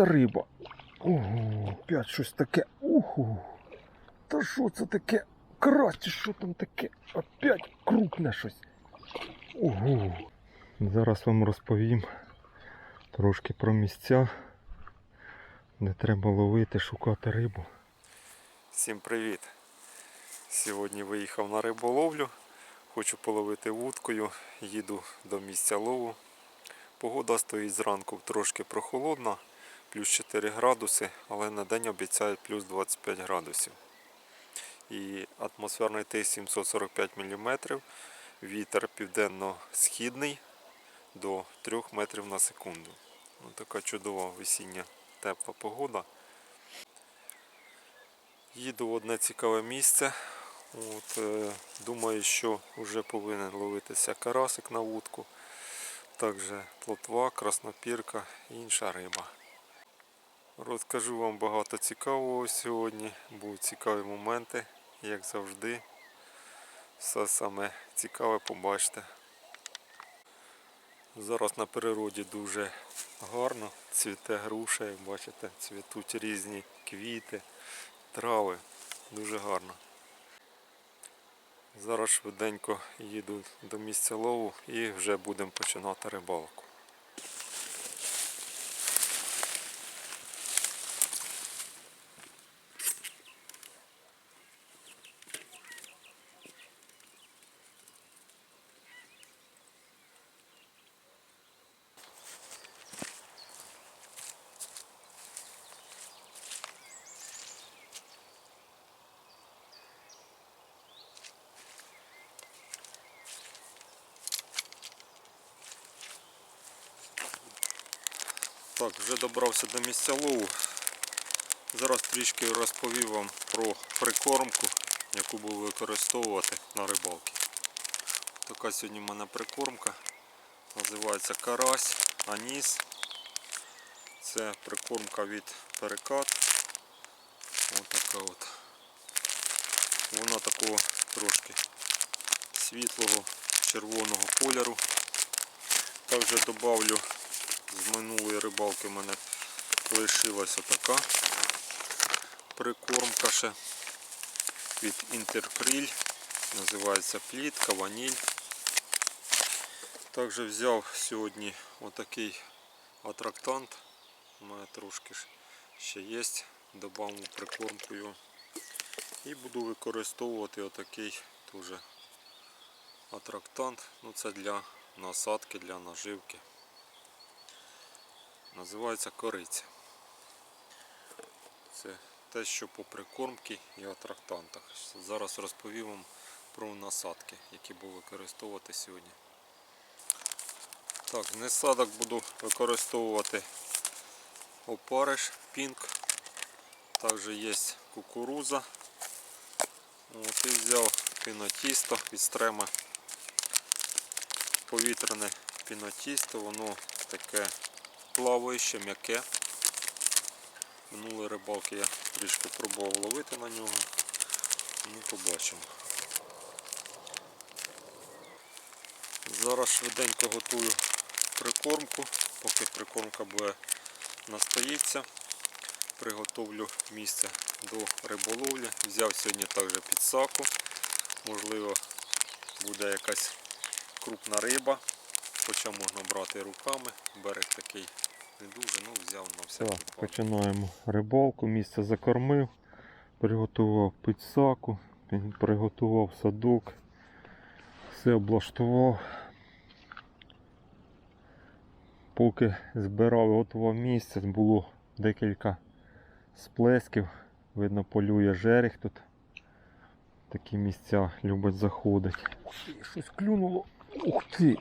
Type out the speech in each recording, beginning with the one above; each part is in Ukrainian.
Оце риба. Ого, опять щось таке. Уху. Та що це таке? Красті, що там таке? Опять крупне щось. Ого. Зараз вам розповім трошки про місця, де треба ловити, шукати рибу. Всім привіт! Сьогодні виїхав на риболовлю. Хочу половити вудкою. Їду до місця лову. Погода стоїть зранку трошки прохолодна, плюс 4 градуси, але на день обіцяють плюс 25 градусів. І атмосферний тиск 745 мм, вітер південно-східний до 3 метрів на секунду. Ну, така чудова весіння тепла погода. Їду в одне цікаве місце. От, е, думаю, що вже повинен ловитися карасик на вудку. Також плотва, краснопірка і інша риба. Розкажу вам багато цікавого сьогодні. Будуть цікаві моменти, як завжди. Все саме цікаве побачите. Зараз на природі дуже гарно. Цвіте груша, як бачите, цвітуть різні квіти трави. Дуже гарно. Зараз швиденько їду до місця лову і вже будемо починати рибалку. Так, вже добрався до місця лову. Зараз трішки розповім вам про прикормку, яку буду використовувати на рибалці. Така сьогодні в мене прикормка. Називається карась, аніс. Це прикормка від перекат. Ось така от. Вона такого трошки світлого червоного кольору. Також добавлю з минулої рибалки в мене лишилась отака прикормка ще від Інтеркриль. Називається плітка, ваніль. Також взяв сьогодні отакий атрактант. У мене трошки ще є. Добавив прикормку його. І буду використовувати отакий теж атрактант. Ну це для насадки, для наживки. Називається кориця. Це те, що по прикормці і атрактантах. Зараз розповім вам про насадки, які буду використовувати сьогодні. Так, насадок буду використовувати опариш, пінк. Також є кукуруза. От, і взяв пінотісто від стрема. Повітряне пінотісто, воно таке плаваюче, м'яке. Минулої рибалки я трішки пробував ловити на нього. Ну, побачимо. Зараз швиденько готую прикормку, поки прикормка буде настоїться. Приготовлю місце до риболовлі. Взяв сьогодні також підсаку. Можливо, буде якась крупна риба. Хоча можна брати руками. Берег такий не дуже, ну взяв на всякий Так, починаємо рибалку, місце закормив, приготував підсаку, приготував садок, все облаштував. Поки збирав готував місце, було декілька сплесків. Видно, полює жерех тут. Такі місця любить ти, щось клюнуло. Ух ти!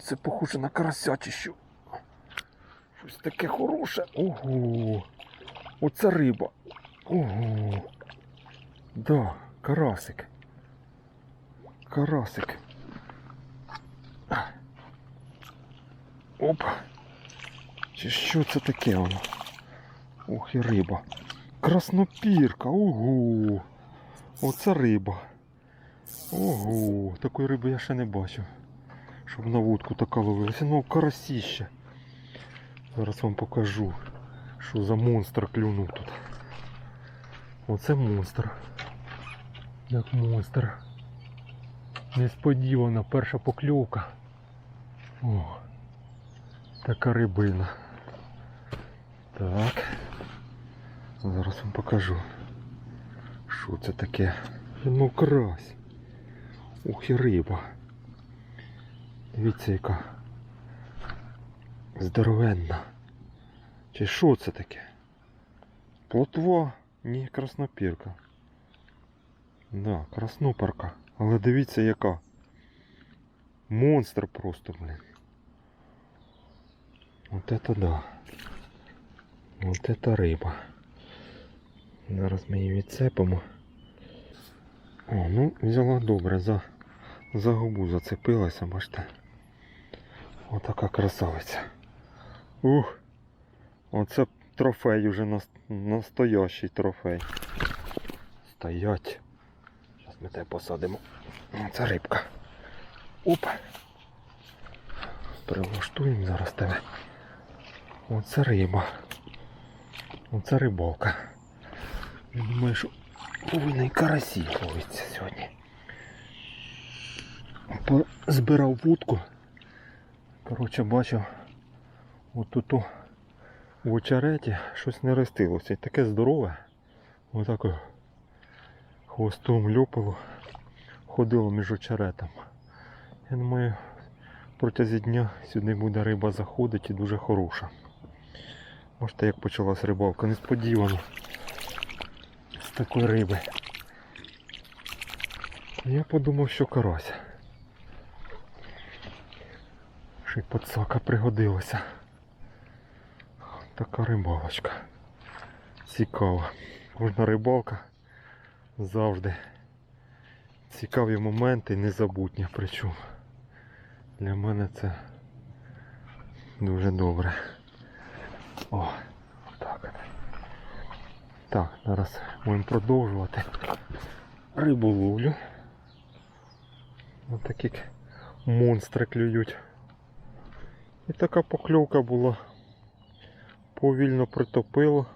Це похоже на карася чи що. Щось таке хороше. Ого. Оце риба. Ого. Да, карасик. Карасик. Оп. Чи що це таке воно? Ох і риба. Краснопірка. Ого. Оце риба. Ого. Такої риби я ще не бачив. Щоб на вудку така ловилася. Ну, карасіще. Зараз вам покажу. Що за монстр клюнув тут? Оце монстр. Як монстр. Несподівана перша покльовка. О, така рибина. Так. Зараз вам покажу. Що це таке? Ну карась. Ух і риба. Дивіться яка. Здоровенна. Чи що це таке? Плотва? Ні, краснопірка. Да, краснопарка. Але дивіться яка. Монстр просто, блин. Вот это да. Вот это риба. Зараз ми її відцепимо. О, ну взяла добре, за, за губу зацепилася, бачите. Отака красавиця. Ух! Оце трофей уже настоящий трофей. Стоять. Зараз ми тебе посадимо. Це рибка. Оп. Прилаштуємо зараз тебе. Оце риба. Оце рибалка. Я думаю, що повинен карасі ловиться сьогодні. Збирав вудку. Коротше, бачив отут в очереті щось не ростилося. І таке здорове. Отак хвостом льопало. Ходило між очеретом. Я думаю, протягом дня сюди буде риба заходити і дуже хороша. Бачите, як почалась рибалка, несподівано. З такої риби. Я подумав, що карась. Ще й подсака пригодилася. Така рибалочка. Цікава. Кожна рибалка завжди цікаві моменти, незабутні причому. Для мене це дуже добре. О, так. Так, зараз будемо продовжувати риболовлю. Ось такі монстри клюють. І така покльовка була. Повільно притопило.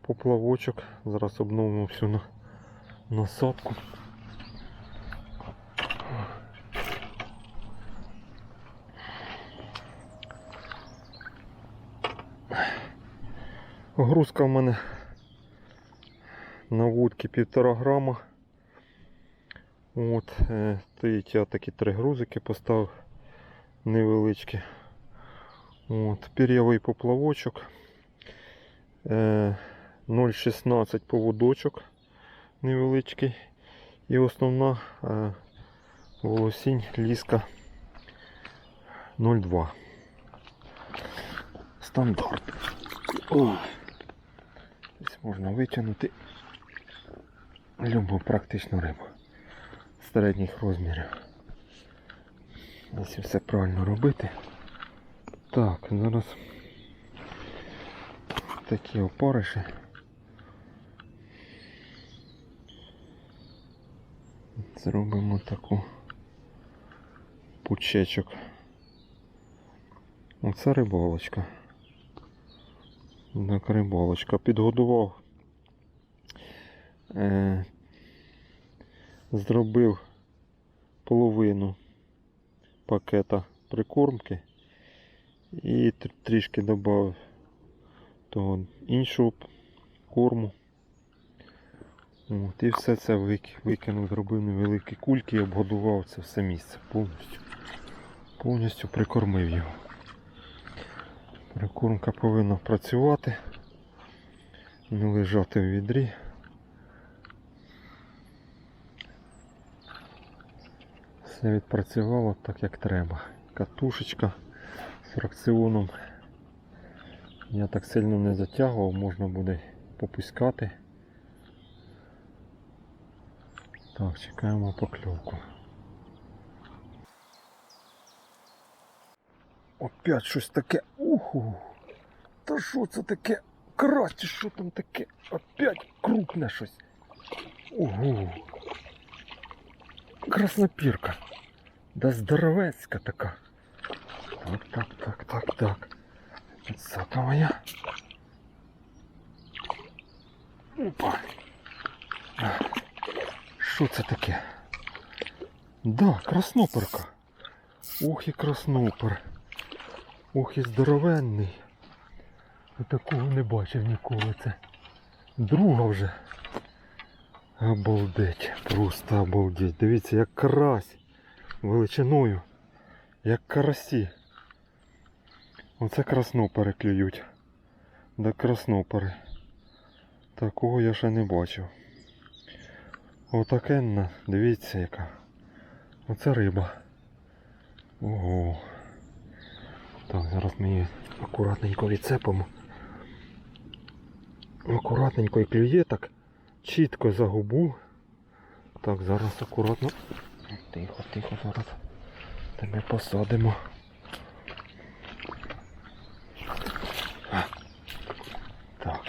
Поплавочок. Зараз обновимо всю насадку. Грузка в мене на вудці півтора грама. От, е, стоїть я такі три грузики поставив невеличкі. От, пір'явий поплавочок. Е, 0,16 поводочок невеличкий. І основна е, волосінь ліска 0,2. Стандарт. О. Десь можна витягнути любу практичну рибу середніх розмірів. Якщо все правильно робити. Так, зараз такі опариші. Зробимо таку пучечок. Оце рибалочка. Так, рибалочка. Підгодував. Е, зробив половину пакета прикормки і трішки додав того іншого корму. От, і все це викинув, зробив невеликі кульки і обгодував це все місце повністю. Повністю прикормив його. Прикормка повинна працювати, не лежати в відрі. Все відпрацювало так як треба. Катушечка фракціоном. Я так сильно не затягував, можна буде попускати. Так, чекаємо покльовку. Опять щось таке. Уху. Та що це таке? Красті, що там таке? Опять крупне щось. Ого. Краснопірка. Да здоровецька така. Так, так, так, так, так. Підсака моя. Опа. Що це таке? Да, красноперка. Ох і краснопер. Ох і здоровенний. Я такого не бачив ніколи. Це друга вже. Обалдеть, просто обалдеть. Дивіться, як карась величиною, як карасі. Оце краснопери клюють. Да краснопери. Такого я ще не бачив. Отакенна, дивіться яка. Оце риба. Ого. Так, зараз ми її акуратненько відцепимо. Акуратненько і клює так. Чітко за губу. Так, зараз акуратно. Тихо, тихо, зараз. Тебе посадимо. А. Так.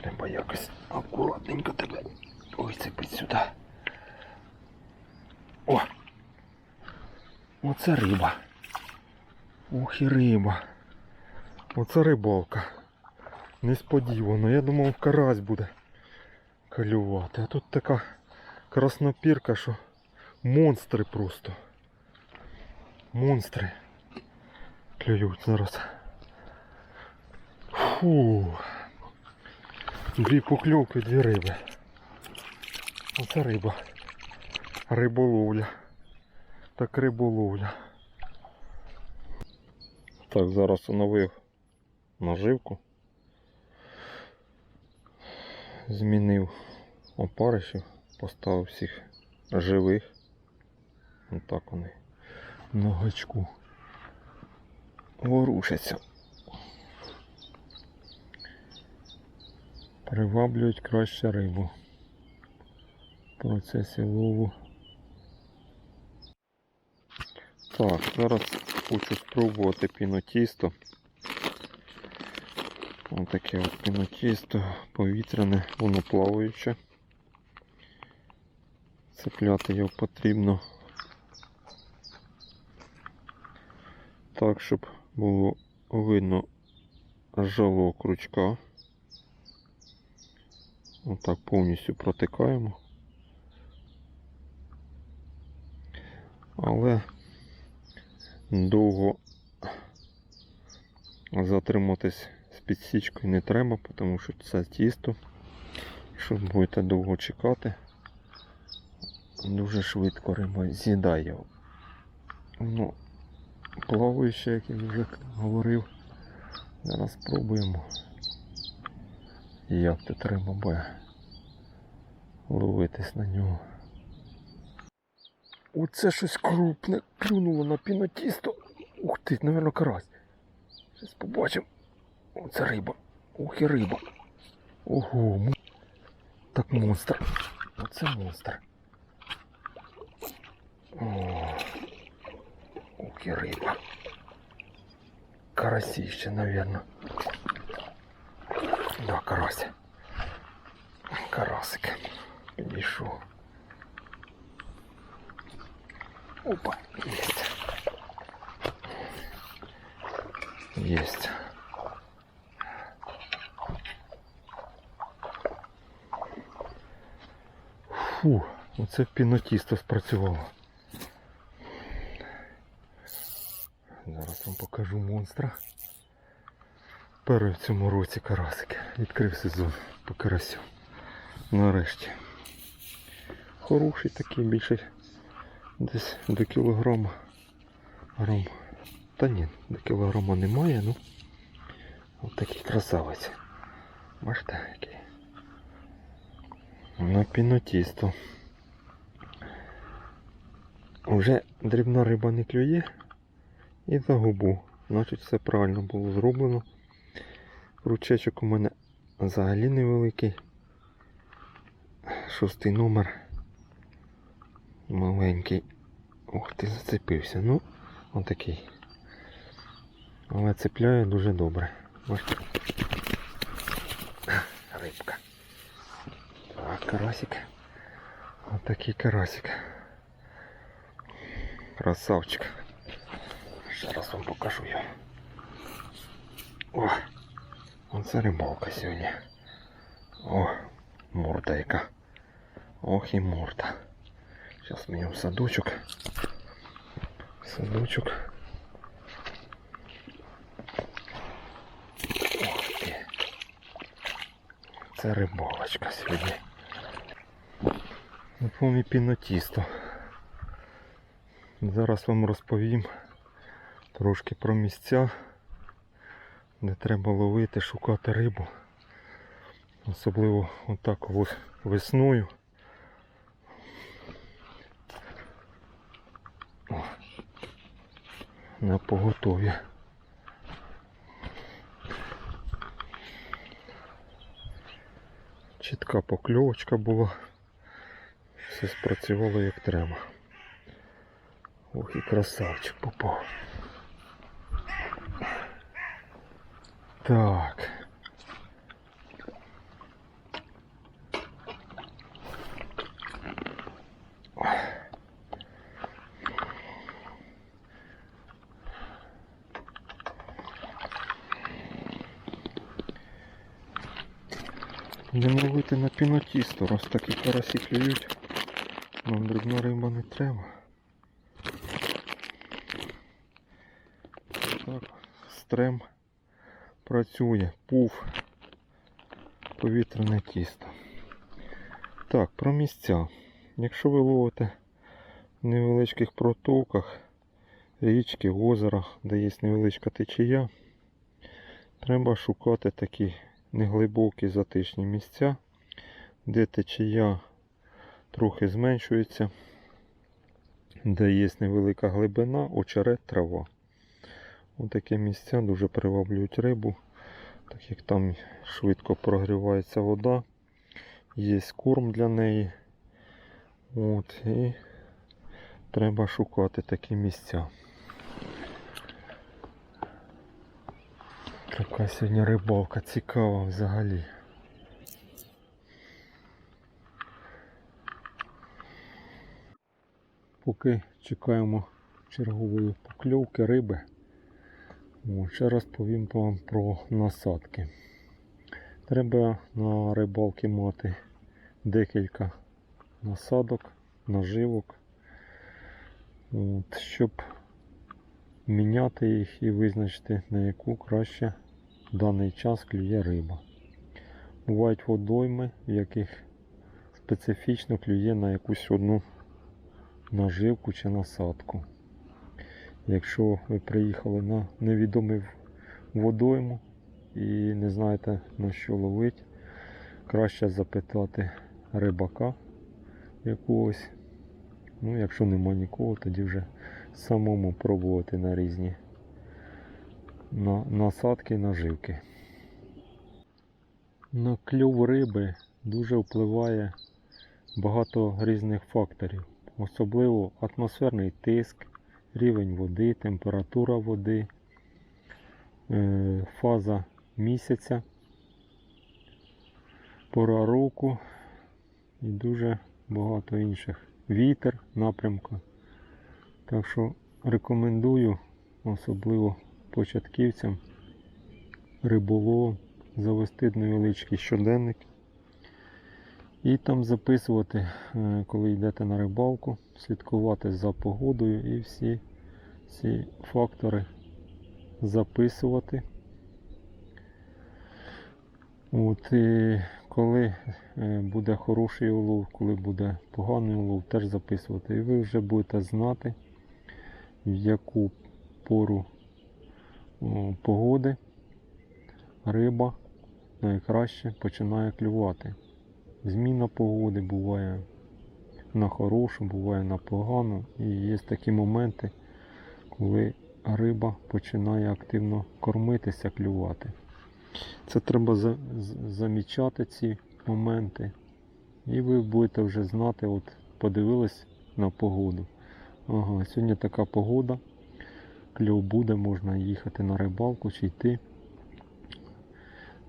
Треба якось акуратненько тебе висипати сюди. О! Оце риба. Ох і риба. Оце рибалка. Несподівано. Я думав карась буде клювати. А тут така краснопірка, що монстри просто. Монстри клюють зараз. Фу. Дві покльовки, дві риби. Оце риба. Риболовля. Так риболовля. Так, зараз оновив наживку. Змінив опаришів, поставив всіх живих. Отак вони на гачку ворушаться. Приваблюють краще рибу. В процесі лову. Так, зараз хочу спробувати пінотісто. Ось таке от пінотісто повітряне, воно плаваюче. Цепляти його потрібно так, щоб було видно жало крючка. Отак повністю протикаємо. Але довго затриматись з підсічкою не треба, тому що це тісто. Якщо будете довго чекати, дуже швидко риба з'їдає. Ну, плаваюче, як я вже говорив. Зараз спробуємо. Як тут риба буде ловитись на нього. Оце щось крупне клюнуло на пінотісто. Ух ти, напевно, карась. Зараз побачимо. Оце риба. Ух і риба. Ого, так монстр. Оце монстр. О, ух і риба. Карасище, напевно. Да, карась. Карасик. Підійшов. Опа, есть. Есть. Фу, оце пінотісто спрацювало. Зараз вам покажу монстра. Перший в цьому році карасик. Відкрив сезон по карасю. Нарешті. Хороший такий більше десь до кілограма. Грам. Та ні, до кілограма немає, ну. Ось такий красавець. Бачите, який. На пінотісто. Вже дрібна риба не клює і за губу. Значить все правильно було зроблено. Ручечок у мене взагалі невеликий. Шостий номер. Маленький. Ух ти, зацепився. Ну, отакий. Але цепляє дуже добре. Бачите? Рибка. Так, карасик. Отакий карасик. Красавчик. Ще раз вам покажу його. О! Оце рибалка сьогодні. О, морда яка. Ох і морда. Зараз їм в садочок. Садочок. Ох ти. Це рибалочка сьогодні. Напомні пінотісто. Зараз вам розповім трошки про місця, де треба ловити, шукати рибу. Особливо отак ось весною. На поготові. Чітка покльовочка була. Все спрацювало як треба. Ох і красавчик попав. Так. Будемо ловити на пінотісто, раз такі карасі клюють. Нам дрібна риба не треба. Так, стрем працює, пуф, повітряне тісто. Так, про місця. Якщо ви ловите в невеличких протоках, річки, озера, де є невеличка течія, треба шукати такі неглибокі затишні місця, де течія трохи зменшується, де є невелика глибина, очерет, трава. Ось такі місця дуже приваблюють рибу, так як там швидко прогрівається вода, є корм для неї. От, і треба шукати такі місця. Така сьогодні рибалка цікава взагалі. Поки чекаємо чергової покльовки риби, ще раз повім вам про насадки. Треба на рибалки мати декілька насадок, наживок, от, щоб міняти їх і визначити, на яку краще в даний час клює риба. Бувають водойми, в яких специфічно клює на якусь одну наживку чи насадку. Якщо ви приїхали на невідомий водойму і не знаєте на що ловити, краще запитати рибака якогось. Ну, якщо нема нікого, тоді вже самому пробувати на різні на, насадки, наживки. На клюв риби дуже впливає багато різних факторів, особливо атмосферний тиск, рівень води, температура води, е, фаза місяця, пора року і дуже багато інших. Вітер напрямку. Так що рекомендую, особливо початківцям, риболовам, завести невеличкий щоденник і там записувати, е, коли йдете на рибалку, слідкувати за погодою і всі ці фактори записувати. От, і коли е, буде хороший улов, коли буде поганий улов, теж записувати. І ви вже будете знати, в яку пору погоди риба найкраще починає клювати. Зміна погоди буває на хорошу, буває на погану. І є такі моменти, коли риба починає активно кормитися, клювати. Це треба за- замічати ці моменти. І ви будете вже знати, от подивились на погоду. Ага, сьогодні така погода. Кльов буде, можна їхати на рибалку чи йти.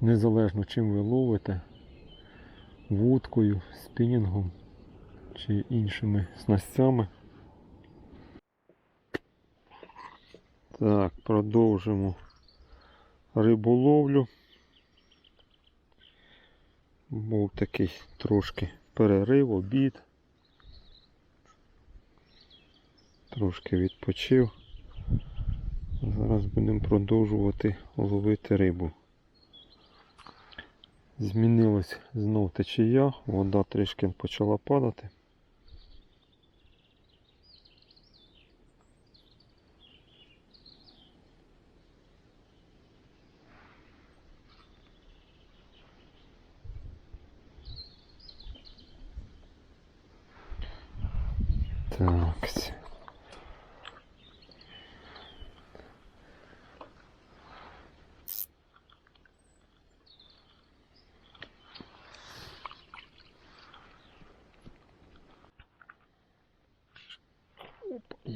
Незалежно чим ви ловите, вудкою, спінінгом чи іншими снастями. Так, продовжимо риболовлю. Був такий трошки перерив, обід. Трошки відпочив. Зараз будемо продовжувати ловити рибу. Змінилась знов течія, вода трішки почала падати. Так.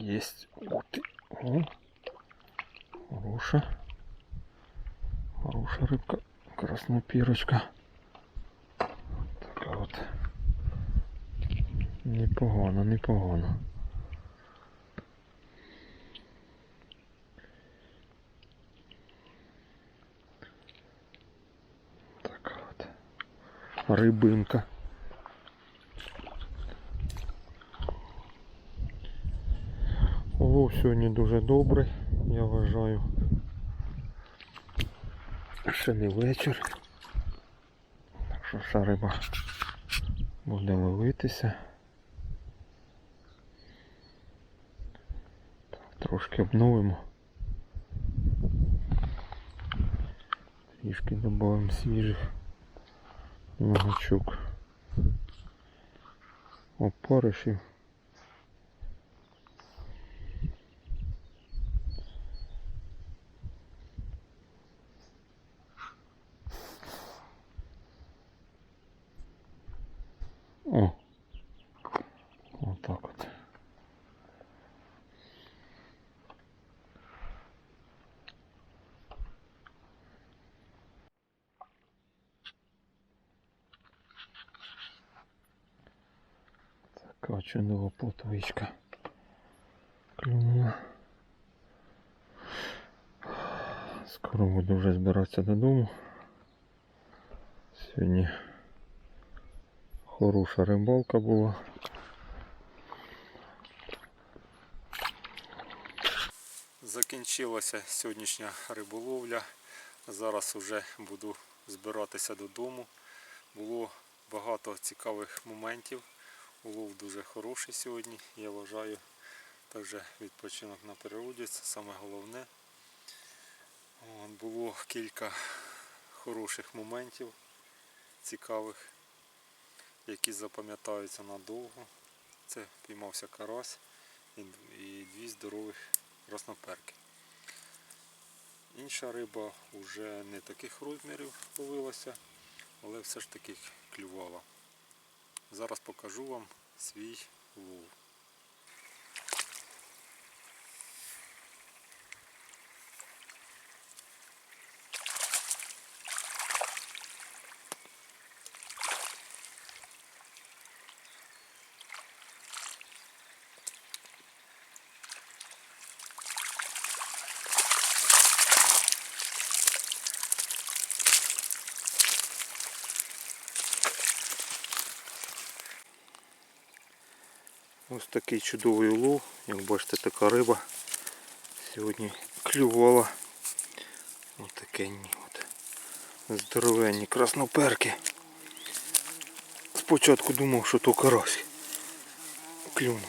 Есть. Ух ты. О. Хорошая. Хорошая рыбка. Краснопірочка. Така от. Непогано, непогано. Така от. Рибинка. Сьогодні дуже добрий, я вважаю. Ще не вечір. Так що вся риба буде ловитися. Так, трошки обновимо. Трішки додамо свіжих ногачок. Опаришів. О. Отак от. Така чудова плотвичка. Клюнула. Скоро буду вже збиратися додому. Сьогодні Хороша рибалка була. Закінчилася сьогоднішня риболовля. Зараз вже буду збиратися додому. Було багато цікавих моментів. Улов дуже хороший сьогодні, я вважаю. Також відпочинок на природі, це саме головне. От, Було кілька хороших моментів, цікавих, які запам'ятаються надовго. Це піймався карась і дві здорових красноперки. Інша риба вже не таких розмірів ловилася, але все ж таки клювала. Зараз покажу вам свій лов. Ось такий чудовий улов. Як бачите, така риба сьогодні клювала. Ось такенні от. Здоровенні красноперки. Спочатку думав, що то карась. Клюнув.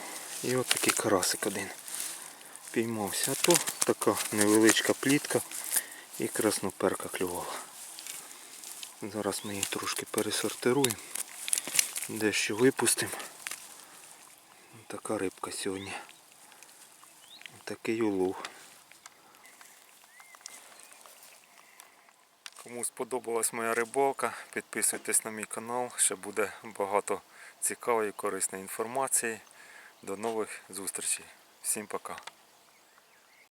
І от такий карасик один. Піймався. А то така невеличка плітка і красноперка клювала. Зараз ми її трошки пересортируємо. Дещо випустимо. Така рибка сьогодні. Такий улов. Кому сподобалась моя рибалка, підписуйтесь на мій канал, ще буде багато цікавої і корисної інформації. До нових зустрічей. Всім пока.